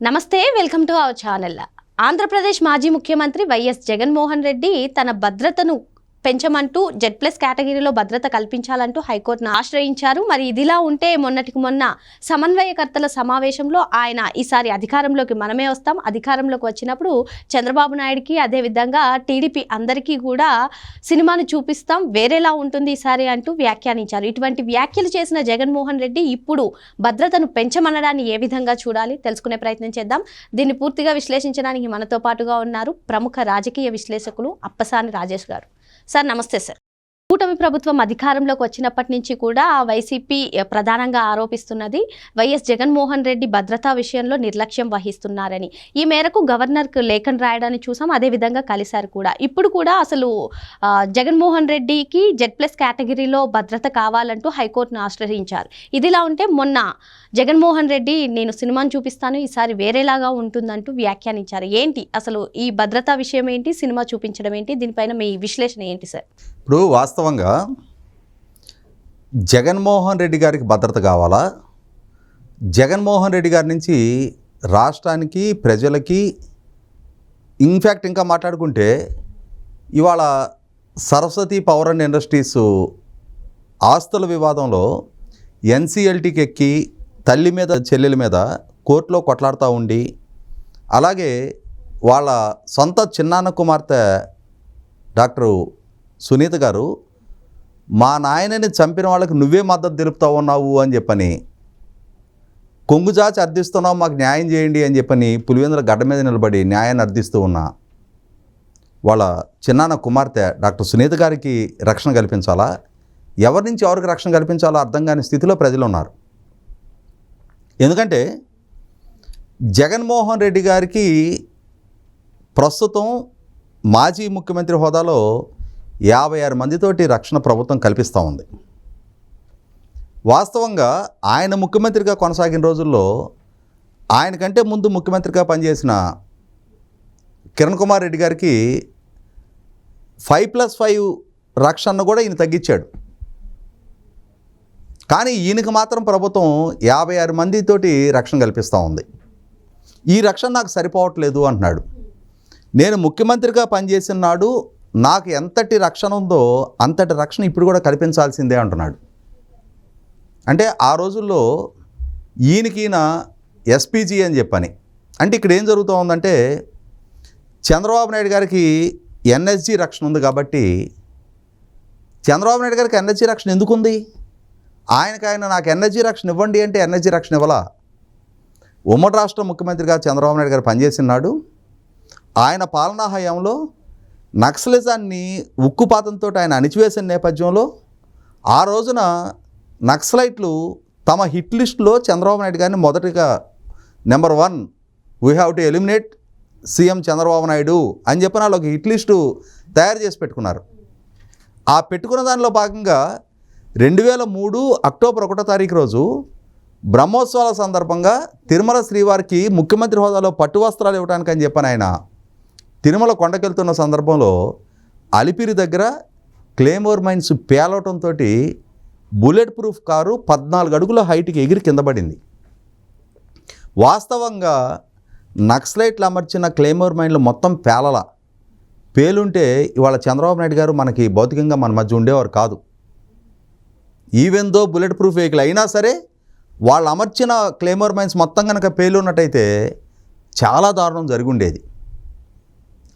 నమస్తే welcome to our channel. Andhra Pradesh మాజీ ముఖ్యమంత్రి వైఎస్ జగన్మోహన్ రెడ్డి తన భద్రతను పెంచమంటూ జెడ్ ప్లస్ కేటగిరీలో భద్రత కల్పించాలంటూ హైకోర్టును ఆశ్రయించారు. మరి ఇదిలా ఉంటే మొన్నటికి మొన్న సమన్వయకర్తల సమావేశంలో ఆయన ఈసారి అధికారంలోకి మనమే వస్తాం. అధికారంలోకి వచ్చినప్పుడు చంద్రబాబు నాయుడికి అదేవిధంగా టీడీపీ అందరికీ కూడా సినిమాను చూపిస్తాం. వేరేలా ఉంటుంది ఈసారి అంటూ వ్యాఖ్యానించారు. ఇటువంటి వ్యాఖ్యలు చేసిన జగన్మోహన్ రెడ్డి ఇప్పుడు భద్రతను పెంచమనడాన్ని ఏ విధంగా చూడాలి? తెలుసుకునే ప్రయత్నం చేద్దాం. దీన్ని పూర్తిగా విశ్లేషించడానికి మనతో పాటుగా ఉన్నారు ప్రముఖ రాజకీయ విశ్లేషకులు అప్పసాని రాజేష్ గారు. సార్ నమస్తే సార్ కూటమి ప్రభుత్వం అధికారంలోకి వచ్చినప్పటి నుంచి కూడా వైసీపీ ప్రధానంగా ఆరోపిస్తున్నది వైఎస్ జగన్మోహన్ రెడ్డి భద్రతా విషయంలో నిర్లక్ష్యం వహిస్తున్నారని. ఈ మేరకు గవర్నర్కు లేఖను రాయడాన్ని చూసాం అదేవిధంగా కలిశారు కూడా. ఇప్పుడు కూడా అసలు జగన్మోహన్ రెడ్డికి జెడ్ ప్లస్ కేటగిరీలో భద్రత కావాలంటూ హైకోర్టును ఆశ్రయించారు. ఇదిలా ఉంటే మొన్న జగన్మోహన్ రెడ్డి నేను సినిమాను చూపిస్తాను ఈసారి వేరేలాగా ఉంటుందంటూ వ్యాఖ్యానించారు. ఏంటి అసలు ఈ భద్రతా విషయం ఏంటి సినిమా చూపించడం ఏంటి దీనిపైన మీ విశ్లేషణ ఏంటి సార్? ఇప్పుడు వాస్తవంగా జగన్మోహన్ రెడ్డి గారికి భద్రత కావాలా? జగన్మోహన్ రెడ్డి గారి నుంచి రాష్ట్రానికి ప్రజలకి ఇన్ఫ్యాక్ట్ ఇంకా మాట్లాడుకుంటే ఇవాళ సరస్వతి పవర్ అండ్ ఇండస్ట్రీస్ ఆస్తుల వివాదంలో ఎన్సీఎల్టీకి ఎక్కి తల్లి మీద చెల్లెల మీద కోర్టులో కొట్లాడుతూ ఉండి అలాగే వాళ్ళ సొంత చిన్నాన్న కుమార్తె డాక్టర్ సునీత గారు మా నాయనని చంపిన వాళ్ళకి నువ్వే మద్దతు తెలుపుతా ఉన్నావు అని చెప్పని కొంగుజాచి అర్థిస్తున్నావు మాకు న్యాయం చేయండి అని చెప్పని పులివేంద్ర గడ్డ మీద నిలబడి న్యాయాన్ని అర్థిస్తూ ఉన్నా వాళ్ళ చిన్నాన్న కుమార్తె డాక్టర్ సునీత గారికి రక్షణ కల్పించాలా? ఎవరి నుంచి ఎవరికి రక్షణ కల్పించాలో అర్థం కాని స్థితిలో ప్రజలు ఉన్నారు. ఎందుకంటే జగన్మోహన్ రెడ్డి గారికి ప్రస్తుతం మాజీ ముఖ్యమంత్రి హోదాలో యాభై ఆరు మందితోటి రక్షణ ప్రభుత్వం కల్పిస్తూ ఉంది. వాస్తవంగా ఆయన ముఖ్యమంత్రిగా కొనసాగిన రోజుల్లో ఆయన కంటే ముందు ముఖ్యమంత్రిగా పనిచేసిన కిరణ్ కుమార్ రెడ్డి గారికి ఫైవ్ ప్లస్ ఫైవ్ రక్షణను కూడా ఈయన తగ్గించాడు. కానీ ఈయనకి మాత్రం ప్రభుత్వం యాభై ఆరు మందితోటి రక్షణ కల్పిస్తూ ఉంది. ఈ రక్షణ నాకు సరిపోవట్లేదు అంటున్నాడు. నేను ముఖ్యమంత్రిగా పనిచేసిన నాడు నాకు ఎంతటి రక్షణ ఉందో అంతటి రక్షణ ఇప్పుడు కూడా కల్పించాల్సిందే అంటున్నాడు. అంటే ఆ రోజుల్లో ఈయనకిన ఎస్పీజీ అని చెప్పని అంటే ఇక్కడ ఏం జరుగుతూ ఉందంటే చంద్రబాబు నాయుడు గారికి ఎన్ఎస్జీ రక్షణ ఉంది కాబట్టి చంద్రబాబు నాయుడు గారికి ఎన్ఎస్జీ రక్షణ ఎందుకుంది? ఆయనకు ఆయన నాకు ఎన్ఎస్జీ రక్షణ ఇవ్వండి అంటే ఎన్ఎస్జీ రక్షణ ఇవ్వాలా? ఉమ్మడి రాష్ట్ర ముఖ్యమంత్రిగా చంద్రబాబు నాయుడు గారు పనిచేసినాడు. ఆయన పాలనా హయాంలో నక్సలిజాన్ని ఉక్కుపాతంతో ఆయన అణిచివేసిన నేపథ్యంలో ఆ రోజున నక్సలైట్లు తమ హిట్ లిస్టులో చంద్రబాబు నాయుడు గారిని మొదటిగా number one we have to eliminate CM Chandrababu Naidu అని చెప్పిన వాళ్ళు ఒక హిట్ లిస్టు తయారు చేసి పెట్టుకున్నారు. ఆ పెట్టుకున్న దానిలో భాగంగా రెండు వేల మూడు అక్టోబర్ ఒకటో తారీఖు రోజు బ్రహ్మోత్సవాల సందర్భంగా తిరుమల శ్రీవారికి ముఖ్యమంత్రి హోదాలో పట్టు వస్త్రాలు ఇవ్వడానికి అని చెప్పని ఆయన తిరుమల కొండకెళ్తున్న సందర్భంలో అలిపిరి దగ్గర క్లేమోర్ మైన్స్ పేలవటంతో బుల్లెట్ ప్రూఫ్ కారు పద్నాలుగు అడుగుల హైట్కి ఎగిరి కింద పడింది. వాస్తవంగా నక్సలైట్లు అమర్చిన క్లేమోర్ మైన్లు మొత్తం పేలల. పేలుంటే ఇవాళ చంద్రబాబు నాయుడు గారు మనకి భౌతికంగా మన మధ్య ఉండేవారు కాదు. Even though bullet proof vehicle అయినా సరే వాళ్ళు అమర్చిన క్లేమోర్ మైన్స్ మొత్తం కనుక పేలున్నట్టయితే చాలా దారుణం జరిగి ఉండేది.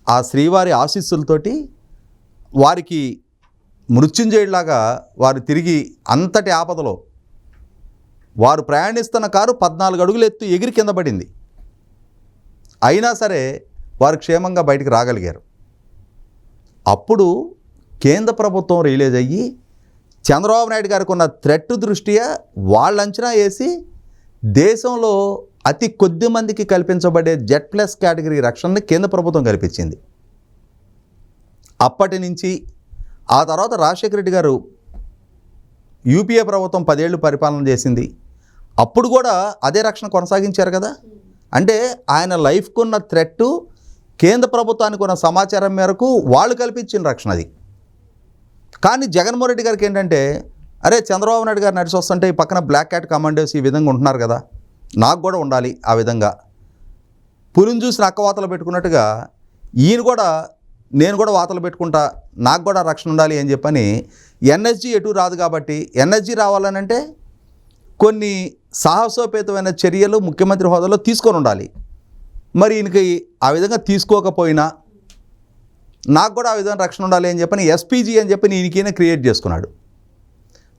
ఆ శ్రీవారి ఆశీస్సులతోటి వారికి మృత్యుంజయుడిలాగా వారు తిరిగి అంతటి ఆపదలో వారు ప్రయాణిస్తున్న కారు పద్నాలుగు అడుగులు ఎత్తు ఎగిరి కింద పడింది. అయినా సరే వారు క్షేమంగా బయటికి రాగలిగారు. అప్పుడు కేంద్ర ప్రభుత్వం రిలీజ్ అయ్యి చంద్రబాబు నాయుడు గారికి ఉన్న థ్రెట్ దృష్ట్యా వాళ్ళ అంచనా వేసి దేశంలో అతి కొద్ది మందికి కల్పించబడే జెడ్ ప్లస్ కేటగిరీ రక్షణని కేంద్ర ప్రభుత్వం కల్పించింది. అప్పటి నుంచి ఆ తర్వాత రాజశేఖర రెడ్డి గారు యూపీఏ ప్రభుత్వం పదేళ్ళు పరిపాలన చేసింది. అప్పుడు కూడా అదే రక్షణ కొనసాగించారు కదా. అంటే ఆయన లైఫ్కున్న థ్రెట్ కేంద్ర ప్రభుత్వానికి ఉన్న సమాచారం మేరకు వాళ్ళు కల్పించిన రక్షణ అది. కానీ జగన్మోహన్ రెడ్డి గారికి ఏంటంటే అరే చంద్రబాబు నాయుడు గారు నడిచి వస్తుంటే ఈ పక్కన బ్లాక్ క్యాట్ కమాండోస్ ఈ విధంగా ఉంటున్నారు కదా. నాకు కూడా ఉండాలి ఆ విధంగా. పులిని చూసి నక్క వాతలు పెట్టుకున్నట్టుగా ఈయన కూడా నేను కూడా వాతలు పెట్టుకుంటా నాకు కూడా రక్షణ ఉండాలి అని చెప్పని ఎన్ఎస్జీ ఎటు రాదు కాబట్టి ఎన్ఎస్జీ రావాలనంటే కొన్ని సాహసోపేతమైన చర్యలు ముఖ్యమంత్రి హోదాలో తీసుకొని ఉండాలి. మరి ఈయనకి ఆ విధంగా తీసుకోకపోయినా నాకు కూడా ఆ విధంగా రక్షణ ఉండాలి అని చెప్పని ఎస్పీజీ అని చెప్పి ఈయనకైనా క్రియేట్ చేసుకున్నాడు.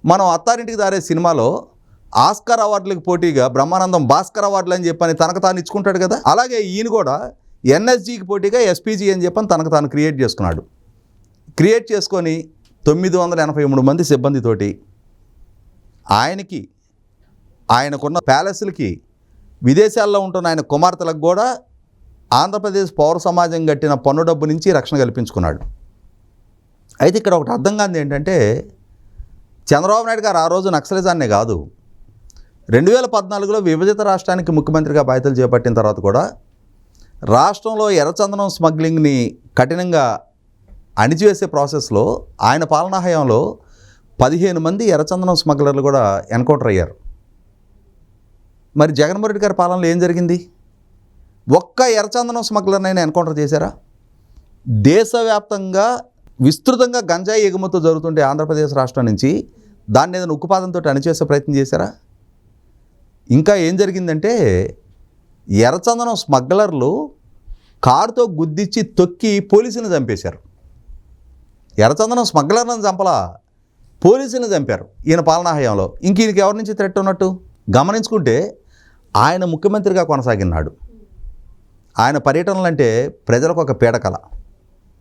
మనం అత్తారింటికి దారే సినిమాలో ఆస్కార్ అవార్డులకు పోటీగా బ్రహ్మానందం భాస్కర్ అవార్డులు అని చెప్పని తనకు తాను ఇచ్చుకుంటాడు కదా? అలాగే ఈయన కూడా ఎన్ఎస్జీకి పోటీగా ఎస్పీజీ అని చెప్పని తనకు తాను క్రియేట్ చేసుకున్నాడు. క్రియేట్ చేసుకొని తొమ్మిది వందల ఎనభై మూడు మంది సిబ్బందితోటి ఆయనకి ఆయనకున్న ప్యాలెస్లకి విదేశాల్లో ఉంటున్న ఆయన కుమార్తెలకు కూడా ఆంధ్రప్రదేశ్ పౌర సమాజం కట్టిన పన్ను డబ్బు నుంచి రక్షణ కల్పించుకున్నాడు. అయితే ఇక్కడ ఒకటి అర్థం కాదు ఏంటంటే చంద్రబాబు నాయుడు గారు ఆ రోజు నక్సలిజాన్నే కాదు రెండు వేల పద్నాలుగులో విభజిత రాష్ట్రానికి ముఖ్యమంత్రిగా బాధ్యతలు చేపట్టిన తర్వాత కూడా రాష్ట్రంలో ఎర్రచందనం స్మగ్లింగ్ని కఠినంగా అణిచివేసే ప్రాసెస్లో ఆయన పాలనా హయాంలో పదిహేను మంది ఎర్రచందనం స్మగ్లర్లు కూడా ఎన్కౌంటర్ అయ్యారు. మరి జగన్మోహన్ రెడ్డి గారి పాలనలో ఏం జరిగింది? ఒక్క ఎర్రచందనం స్మగ్లర్నైనా ఎన్కౌంటర్ చేశారా? దేశవ్యాప్తంగా విస్తృతంగా గంజాయి ఎగుమతులు జరుగుతుంటే ఆంధ్రప్రదేశ్ రాష్ట్రం నుంచి దాన్ని ఏదైనా ఉక్కుపాదంతో అణిచేసే ప్రయత్నం చేశారా? ఇంకా ఏం జరిగిందంటే ఎర్రచందనం స్మగ్లర్లు కారుతో గుద్దిచ్చి తొక్కి పోలీసులను చంపేశారు. ఎర్రచందనం స్మగ్లర్లను చంపలా పోలీసులను చంపారు ఈయన పాలనా హయాంలో. ఇంక ఈయనకి ఎవరి నుంచి థ్రెట్ ఉన్నట్టు? గమనించుకుంటే ఆయన ముఖ్యమంత్రిగా కొనసాగినాడు. ఆయన పర్యటనలు అంటే ప్రజలకు ఒక పీడకల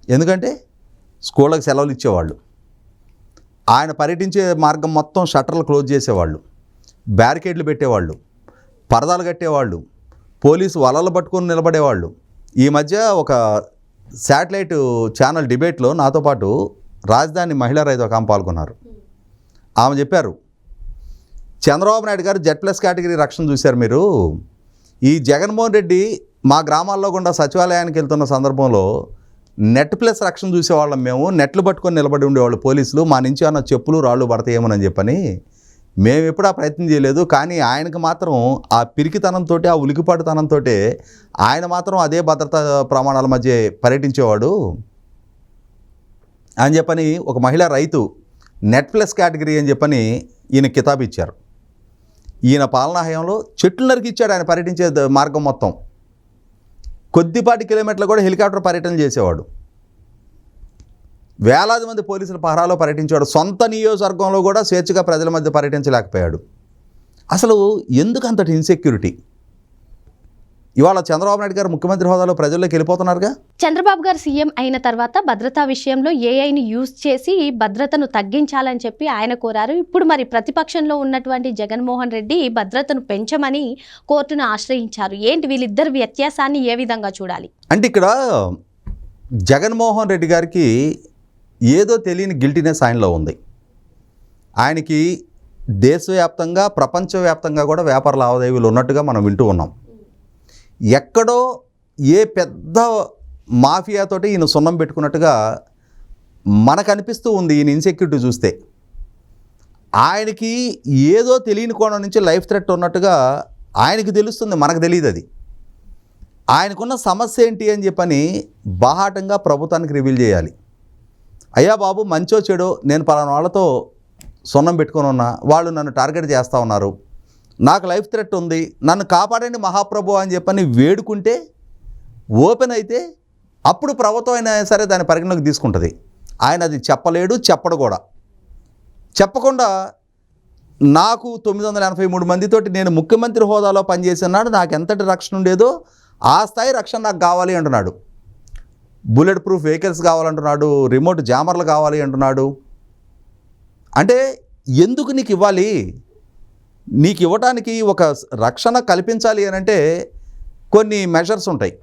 ఎందుకంటే స్కూళ్ళకి సెలవులు ఇచ్చేవాళ్ళు. ఆయన పర్యటించే మార్గం మొత్తం షట్టర్లు క్లోజ్ చేసేవాళ్ళు. బ్యారికేడ్లు పెట్టేవాళ్ళు పరదాలు కట్టేవాళ్ళు పోలీసు వలలు పట్టుకొని నిలబడేవాళ్ళు. ఈ మధ్య ఒక శాటిలైట్ ఛానల్ డిబేట్లో నాతో పాటు రాజధాని మహిళా రైతు ఒక ఆమె పాల్గొన్నారు. ఆమె చెప్పారు చంద్రబాబు నాయుడు గారు జెడ్ ప్లస్ కేటగిరీ రక్షణ చూశారు మీరు. ఈ జగన్మోహన్ రెడ్డి మా గ్రామాల్లో గుండా సచివాలయానికి వెళ్తున్న సందర్భంలో నెట్ ప్లస్ రక్షణ చూసేవాళ్ళం మేము. నెట్లు పట్టుకొని నిలబడి ఉండేవాళ్ళు పోలీసులు. మా నుంచి అన్న చెప్పులు రాళ్ళు పడతాయేమోనని చెప్పని మేము ఎప్పుడు ఆ ప్రయత్నం చేయలేదు కానీ ఆయనకు మాత్రం ఆ పిరికితనంతో ఆ ఉలికిపాటుతనంతో ఆయన మాత్రం అదే భద్రతా ప్రమాణాల మధ్య పర్యటించేవాడు. అని చెప్పని ఒక మహిళా రైతు నెట్ ప్లస్ కేటగిరీ అని చెప్పని ఈయన కితాబు ఇచ్చారు. ఈయన పాలనా హయంలో చెట్లు నరికిచ్చాడు ఆయన పర్యటించే మార్గం మొత్తం. కొద్దిపాటి కిలోమీటర్లు కూడా హెలికాప్టర్ పర్యటన చేసేవాడు. వేలాది మంది పోలీసుల పహరాలో పర్యటించాడు. సొంత నియోజకవర్గంలో కూడా స్వేచ్ఛగా ప్రజల మధ్య పర్యటించలేకపోయాడు. అసలు ఎందుకు అంతటి ఇన్సెక్యూరిటీ ఇవాళ చంద్రబాబు నాయుడు గారు ముఖ్యమంత్రి హోదాలో ప్రజల్లోకి వెళ్ళిపోతున్నారుగా? చంద్రబాబు గారు సీఎం అయిన తర్వాత భద్రతా విషయంలో ఏఐని యూజ్ చేసి భద్రతను తగ్గించాలని చెప్పి ఆయన కోరారు. ఇప్పుడు మరి ప్రతిపక్షంలో ఉన్నటువంటి జగన్మోహన్ రెడ్డి భద్రతను పెంచమని కోర్టును ఆశ్రయించారు. ఏంటి వీళ్ళిద్దరు వ్యత్యాసాన్ని ఏ విధంగా చూడాలి? అంటే ఇక్కడ జగన్మోహన్ రెడ్డి గారికి ఏదో తెలియని గిల్టీనెస్ ఆయనలో ఉంది. ఆయనకి దేశవ్యాప్తంగా ప్రపంచవ్యాప్తంగా కూడా వ్యాపార లావాదేవీలు ఉన్నట్టుగా మనం వింటూ ఉన్నాం. ఎక్కడో ఏ పెద్ద మాఫియాతోటి ఈయన సున్నం పెట్టుకున్నట్టుగా మనకు అనిపిస్తూ ఉంది ఈయన ఇన్సెక్యూరిటీ చూస్తే. ఆయనకి ఏదో తెలియని కోణం నుంచి లైఫ్ థ్రెట్ ఉన్నట్టుగా ఆయనకి తెలుస్తుంది మనకు తెలియదు అది. ఆయనకున్న సమస్య ఏంటి అని చెప్పని బాహాటంగా ప్రభుత్వానికి రివీల్ చేయాలి. అయ్యా బాబు మంచో చెడో నేను పలానా వాళ్ళతో సున్నం పెట్టుకొని ఉన్నా. వాళ్ళు నన్ను టార్గెట్ చేస్తూ ఉన్నారు. నాకు లైఫ్ థ్రెట్ ఉంది. నన్ను కాపాడండి మహాప్రభు అని చెప్పని వేడుకుంటే ఓపెన్ అయితే అప్పుడు ప్రభుత్వం అయినా సరే దాని పరిగణలోకి తీసుకుంటుంది. ఆయన అది చెప్పలేడు చెప్పడు కూడా. చెప్పకుండా నాకు తొమ్మిది వందల ఎనభై మూడు మందితోటి నేను ముఖ్యమంత్రి హోదాలో పనిచేసినాడు. నాకు ఎంతటి రక్షణ ఉండేదో ఆ స్థాయి రక్షణ నాకు కావాలి అంటున్నాడు. బుల్లెట్ ప్రూఫ్ వెహికల్స్ కావాలంటున్నాడు రిమోట్ జామర్లు కావాలి అంటున్నాడు. అంటే ఎందుకు నీకు ఇవ్వాలి? నీకు ఇవ్వటానికి ఒక రక్షణ కల్పించాలి అని అంటే కొన్ని మెజర్స్ ఉంటాయి.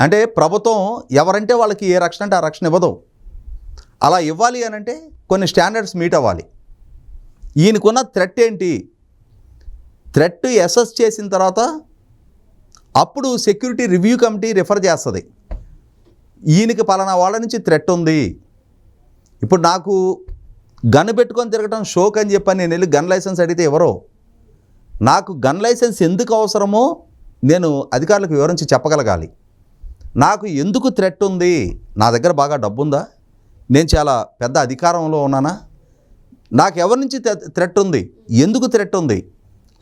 అంటే ప్రభుత్వం ఎవరంటే వాళ్ళకి ఏ రక్షణ అంటే ఆ రక్షణ ఇవ్వదు. అలా ఇవ్వాలి అని అంటే కొన్ని స్టాండర్డ్స్ మీట్ అవ్వాలి. ఈయనకున్న థ్రెట్ ఏంటి? థ్రెట్ అసెస్ చేసిన తర్వాత అప్పుడు సెక్యూరిటీ రివ్యూ కమిటీ రిఫర్ చేస్తుంది. ఈయనకి పలానా వాళ్ళ నుంచి థ్రెట్ ఉంది. ఇప్పుడు నాకు గన్ పెట్టుకొని తిరగటం షోక్ అని చెప్పని నేను వెళ్ళి గన్ లైసెన్స్ అడిగితే ఎవరో? నాకు గన్ లైసెన్స్ ఎందుకు అవసరమో నేను అధికారులకు వివరించి చెప్పగలగాలి. నాకు ఎందుకు థ్రెట్ ఉంది? నా దగ్గర బాగా డబ్బు ఉందా? నేను చాలా పెద్ద అధికారంలో ఉన్నానా? నాకు ఎవరి నుంచి థ్రెట్ ఉంది? ఎందుకు థ్రెట్ ఉంది?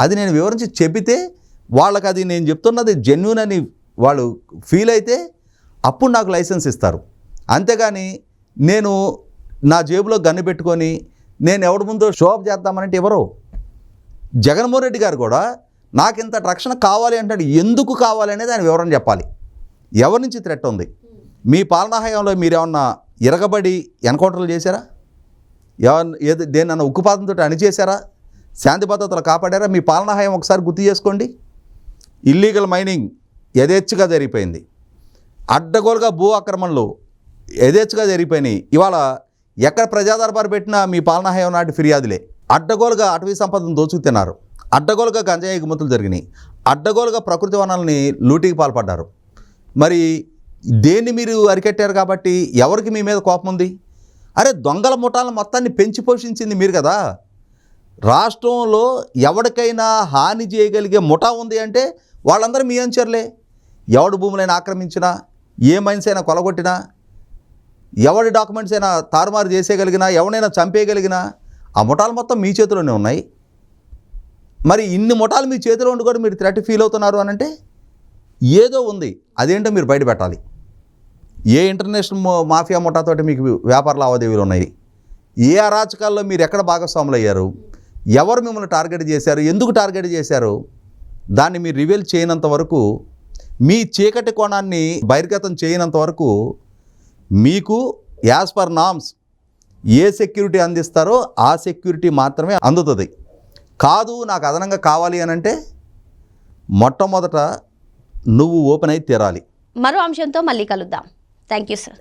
అది నేను వివరించి చెబితే వాళ్ళకి అది నేను చెప్తున్నది జెన్యున్ అని వాళ్ళు ఫీల్ అయితే అప్పుడు నాకు లైసెన్స్ ఇస్తారు. అంతేగాని నేను నా జేబులో గన్ను పెట్టుకొని నేను ఎవరి ముందో షో అప్ చేద్దామనంటే ఎవరు? జగన్మోహన్ రెడ్డి గారు కూడా నాకు ఇంత రక్షణ కావాలి అంటాడు. ఎందుకు కావాలి అనేది ఆయన వివరణ చెప్పాలి. ఎవరి నుంచి థ్రెట్ ఉంది? మీ పాలనా హయాంలో మీరు ఏమన్నా ఇరగబడి ఎన్కౌంటర్లు చేశారా? ఎవరిని ఏది దేన్నన్నా ఉక్కుపాతంతో అణిచేశారా శాంతి భద్రతలు కాపాడారా? మీ పాలనా హయం ఒకసారి గుర్తు చేసుకోండి. ఇల్లీగల్ మైనింగ్ యథేచ్ఛగా జరిగిపోయింది. అడ్డగోలుగా భూ ఆక్రమణలు యథేచ్ఛగా జరిగిపోయినాయి. ఇవాళ ఎక్కడ ప్రజాదర్బారు పెట్టినా మీ పాలనా హయం నాటి ఫిర్యాదులే. అడ్డగోలుగా అటవీ సంపదను దోచుకు తిన్నారు అడ్డగోలుగా గంజాయి ఎగుమతులు జరిగినాయి. అడ్డగోలుగా ప్రకృతి వనాలని లూటీకి పాల్పడ్డారు. మరి దేన్ని మీరు అరికట్టారు కాబట్టి ఎవరికి మీ మీద కోపం ఉంది? అరే దొంగల ముఠాలను మొత్తాన్ని పెంచి పోషించింది మీరు కదా. రాష్ట్రంలో ఎవరికైనా హాని చేయగలిగే ముఠా ఉంది అంటే వాళ్ళందరూ మీ అంచర్లే ఎవడు భూములైనా ఆక్రమించినా ఏ మనిషి అయినా కొలగొట్టినా ఎవరి డాక్యుమెంట్స్ అయినా తారుమారు చేసేయగలిగినా ఎవరినైనా చంపేయగలిగినా ఆ ముఠాలు మొత్తం మీ చేతిలోనే ఉన్నాయి. మరి ఇన్ని ముఠాలు మీ చేతిలో ఉండి కూడా మీరు థ్రెట్ ఫీల్ అవుతున్నారు అని అంటే ఏదో ఉంది. అదేంటో మీరు బయట పెట్టాలి. ఏ ఇంటర్నేషనల్ మాఫియా ముఠాతోటి మీకు వ్యాపార లావాదేవీలు ఉన్నాయి. ఏ అరాచకాల్లో మీరు ఎక్కడ భాగస్వాములు అయ్యారు ఎవరు మిమ్మల్ని టార్గెట్ చేశారు? ఎందుకు టార్గెట్ చేశారు? దాన్ని మీరు రివీల్ చేయనంత వరకు మీ చీకటి కోణాన్ని బహిర్గతం చేయనంత వరకు మీకు యాజ్ పర్ నామ్స్ ఏ సెక్యూరిటీ అందిస్తారో ఆ సెక్యూరిటీ మాత్రమే అందుతుంది. కాదు నాకు అదనంగా కావాలి అని అంటే మొట్టమొదట నువ్వు ఓపెన్ అయి తీరాలి. మరో అంశంతో మళ్ళీ కలుద్దాం. Thank you sir.